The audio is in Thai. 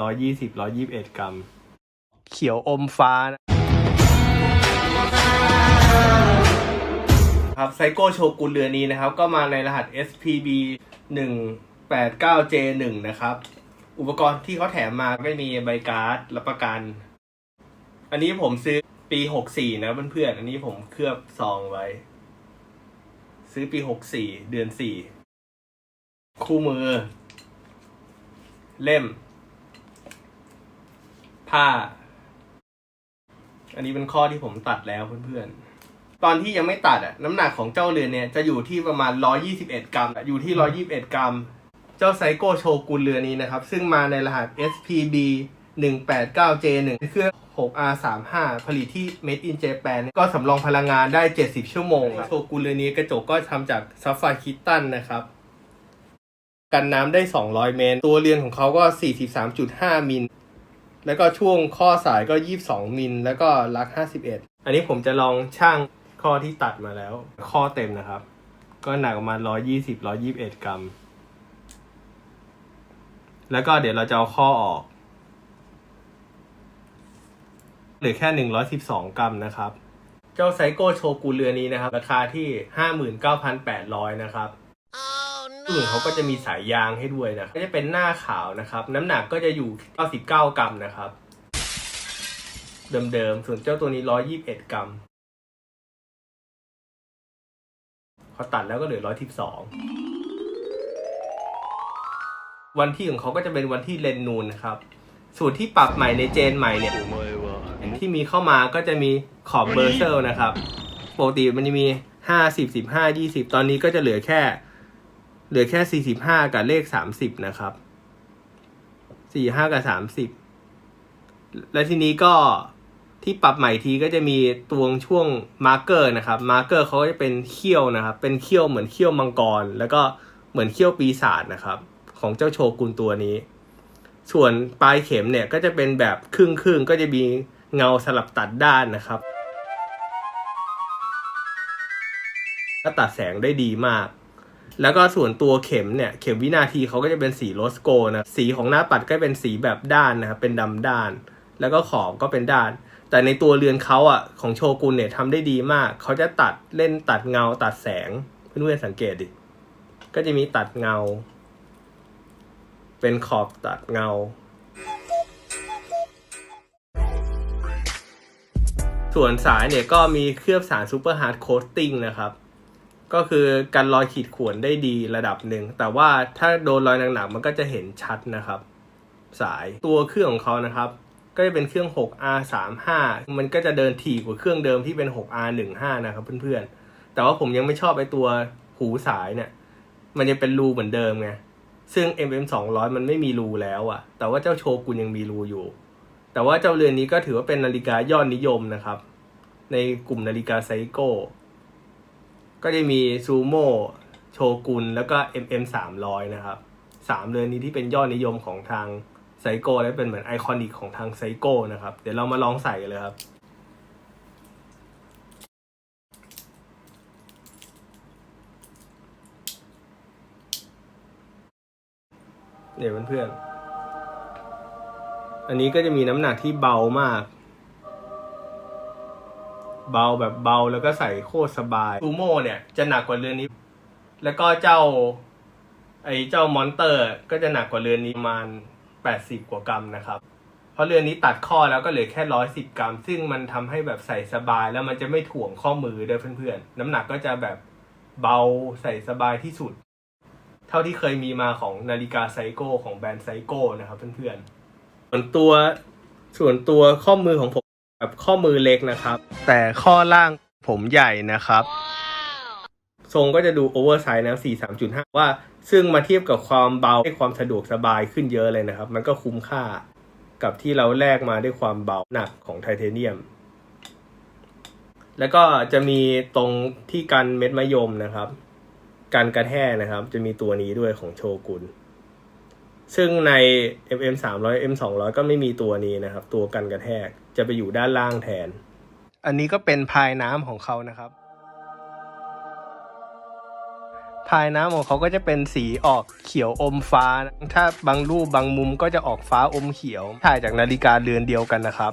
ร้อยยี่สิบร้อยยี่สิบเอ็ดกรัม เขียวอมฟ้านะครับไซโก้โชกุนเรือนี้นะครับ ก็มาในรหัส SPB 1 8 9 J 1 นะครับ อุปกรณ์ที่เขาแถมมาก็มีใบการ์ดรับประกัน อันนี้ผมซื้อปี 64 นะเพื่อนๆอันนี้ผมเคลือบซองไว้ ซื้อปี 64 เดือน 4 คู่มือ เล่ม ผ้า อันนี้เป็นข้อที่ผมตัดแล้วเพื่อนๆ ตอนที่ยังไม่ตัดอะ น้ำหนักของเจ้าเรือนเนี่ยจะอยู่ที่ประมาณ 121 กรัม อยู่ที่ 121 กรัม เจ้าไซโกโชกุนเรือนี้นะครับ ซึ่งมาในรหัส SPB 189J1 เครื่อง 6R35 ผลิตที่ Made in Japan ก็สำรองพลังงานได้ 70 ชั่วโมงโชกุนเรือนี้กระจกก็ทำจากซัฟไฟร์คิตตันนะครับกันน้ำได้ 200 เมตร ตัวเรือนของเขาก็ 43.5 มิล แล้วก็ช่วงข้อสายก็ 22 มิล แล้วก็ลัก 51 อันนี้ผมจะลองช่างข้อที่ตัดมาแล้ว ข้อเต็มนะครับ ก็หนักประมาณ 120 121 กรัม แล้วก็เดี๋ยวเราจะเอาข้อออก เหลือแค่ 112 กรัมนะครับ เจ้าไซโก้โชกุเรือนี้นะครับ ราคาที่ 59,800 นะครับ อื่นเขาก็จะมีสายยางให้ด้วยนะ ก็จะเป็นหน้าขาวนะครับ น้ำหนักก็จะอยู่ 99 กรัมนะครับ เดิมๆ ส่วนเจ้าตัวนี้ 121 กรัมพอตัดแล้วก็เหลือ 112 วันที่ของเขาก็จะเป็นวันที่เลนนูนนะครับ สูตรที่ปรับใหม่ในเจนใหม่เนี่ยที่มีเข้ามาก็จะมีขอบเบอร์เซลนะครับ ปกติมันจะมี 50 15 20 ตอนนี้ก็จะเหลือแค่ เหลือแค่45กับเลข30นะครับ45กับ30และทีนี้ก็ที่ปรับใหม่ทีก็จะมีตวงช่วงมาร์เกอร์นะครับ มาร์เกอร์เขาจะเป็นเขี้ยวนะครับ เป็นเขี้ยวเหมือนเขี้ยวมังกร แล้วก็เหมือนเขี้ยวปีศาจนะครับ ของเจ้าโชกุนตัวนี้ ส่วนปลายเข็มเนี่ยก็จะเป็นแบบครึ่งครึ่งก็จะมีเงาสลับตัดด้านนะครับก็ตัดแสงได้ดีมาก แล้วก็ส่วนตัวเข็มเนี่ย เข็มวินาทีเขาก็จะเป็นสีโรสโกนะสีของหน้าปัดก็เป็นสีแบบด้านนะครับเป็นดำด้าน แล้วก็ขอบก็เป็นด้าน แต่ในตัวเรือนเขาอะของโชกุนเนี่ยทำได้ดีมาก เขาจะตัดเล่นตัดเงาตัดแสงเพื่อนๆสังเกตดิก็จะมีตัดเงา เป็นขอบตัดเงาส่วนสายเนี่ยก็มีเคลือบสารซูเปอร์ฮาร์ดโคตติ้งนะครับ ก็คือกันรอยขีดข่วนได้ดีระดับหนึ่ง แต่ว่าถ้าโดนรอยหนักๆมันก็จะเห็นชัดนะครับ สายตัวเครื่องของเขานะครับ ก็จะเป็นเครื่อง 6R35 มันก็จะเดินถี่กว่าเครื่องเดิมที่เป็น 6R15 นะครับเพื่อนๆ แต่ว่าผมยังไม่ชอบไอตัวหูสายเนี่ย มันจะเป็นรูเหมือนเดิมไงซึ่ง MM200 มันไม่มีรูแล้วอะแต่ว่าเจ้าโชกุนยังมีรูอยู่ แต่ว่าเจ้าเรือนนี้ก็ถือว่าเป็นนาฬิกายอดนิยมนะครับ ในกลุ่มนาฬิกาไซโก้ ก็จะมีซูโม่โชกุนแล้วก็ MM 300นะครับสามเรือนนี้ที่เป็นยอดนิยมของทางไซโก้และเป็นเหมือนไอคอนิกของทางไซโก้นะครับ เดี๋ยวเรามาลองใส่กันเลยครับเนี่ยวเพื่อนๆอันนี้ก็จะมีน้ำหนักที่เบามาก เบาแบบเบาแล้วก็ใส่โคตรสบายซูโม่เนี่ยจะหนักกว่าเรือนนี้ แล้วก็เจ้า ไอ้เจ้ามอนเตอร์ ก็จะหนักกว่าเรือนนี้ประมาณแปดสิบกว่ากรัมนะครับ เพราะเรือนนี้ตัดข้อแล้วก็เหลือแค่ร้อยสิบกรัม ซึ่งมันทำให้แบบใส่สบายแล้วมันจะไม่ถ่วงข้อมือด้วยเพื่อนๆ น้ำหนักก็จะแบบเบาใส่สบายที่สุด เท่าที่เคยมีมาของนาฬิกาไซโก้ของแบรนด์ไซโก้นะครับเพื่อนๆส่วนตัวส่วนตัวข้อมือของผม แบบข้อมือเล็กนะครับ แต่ข้อล่างผมใหญ่นะครับ ทรงก็จะดูโอเวอร์ไซส์นะ43.5 ว่า ซึ่งมาเทียบกับความเบาให้ความสะดวกสบายขึ้นเยอะเลยนะครับ มันก็คุ้มค่ากับที่เราแลกมาด้วยความเบาหนักของไทเทเนียม แล้วก็จะมีตรงที่กันเม็ดมะยมนะครับ การกระแทกนะครับ จะมีตัวนี้ด้วยของโชกุน ซึ่งใน MM 300 M 200ก็ไม่มีตัวนี้นะครับ ตัวกันกระแทกจะไปอยู่ด้านล่างแทน อันนี้ก็เป็นพายน้ำของเขานะครับพพายน้ำของเขาก็จะเป็นสีออกเขียวอมฟ้า ถ้าบางรูปบางมุมก็จะออกฟ้าอมเขียว ถ่ายจากนาฬิกาเรือนเดียวกันนะครับ